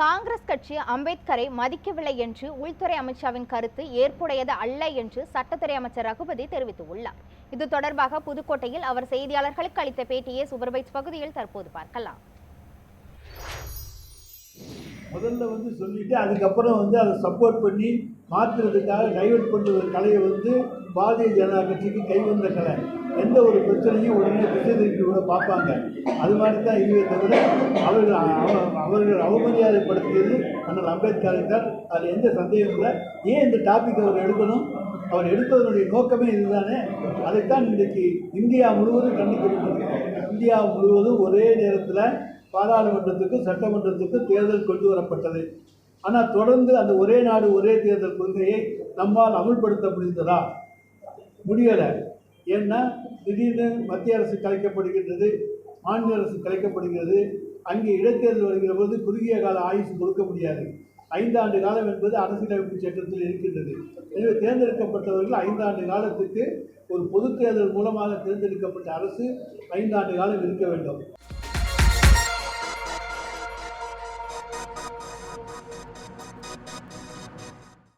காங்கிரஸ் கட்சி அம்பேத்கரை மதிக்கவில்லை என்று உள்துறை அமைச்சரின் கருத்து ஏற்புடையது அல்ல என்று சட்டத்துறை அமைச்சர் ரகுபதி தெரிவித்துள்ளார். இது தொடர்பாக புதுக்கோட்டையில் அவர் செய்தியாளர்களுக்கு அளித்த பேட்டியை சூப்பர்வைஸ் பகுதியில் தற்போது பார்க்கலாம். முதல்ல வந்து சொல்லிட்டு அதுக்கப்புறம் வந்து அதை சப்போர்ட் பண்ணி மாற்றுறதுக்காக டைவர்ட் பண்ணுற கலையை வந்து பாரதிய ஜனதா கட்சிக்கு கைவந்த கலை. எந்த ஒரு பிரச்சனையும் உடனே திசை திருப்பி கூட பார்ப்பாங்க. அது மாதிரி தான் இதுவே தவிர அவர்கள் அவ- அவர்கள் அவமரியாதைப்படுத்தியது அண்ணல் அம்பேத்கரை தான். அதில் எந்த சந்தேகமும் இல்லை. ஏன் இந்த டாபிக் அவர் எடுக்கணும்? அவர் எடுத்ததனுடைய நோக்கமே இதுதானே. அதைத்தான் இன்றைக்கு இந்தியா முழுவதும் கண்டிக்கப்பட்டிருக்கிறோம் இந்தியா முழுவதும் ஒரே நேரத்தில் பாராளுமன்றத்துக்கு சட்டமன்றத்துக்கு தேர்தல் கொண்டு வரப்பட்டது. ஆனால் தொடர்ந்து அந்த ஒரே நாடு ஒரே தேர்தல் கொள்கையை நம்மால் அமுல்படுத்த முடிந்ததா? முடியலை. ஏன்னா திடீர்னு மத்திய அரசு கலைக்கப்படுகின்றது மாநில அரசு கலைக்கப்படுகிறது அங்கே இடைத்தேர்தல் வருகிற போது குறுகிய கால ஆயுசு கொடுக்க முடியாது. ஐந்தாண்டு காலம் என்பது அரசியலமைப்பு சட்டத்தில் இருக்கின்றது. எனவே தேர்ந்தெடுக்கப்பட்டவர்கள் ஐந்தாண்டு காலத்துக்கு ஒரு பொதுத் தேர்தல் மூலமாக தேர்ந்தெடுக்கப்பட்ட அரசு ஐந்தாண்டு காலம் இருக்க வேண்டும்.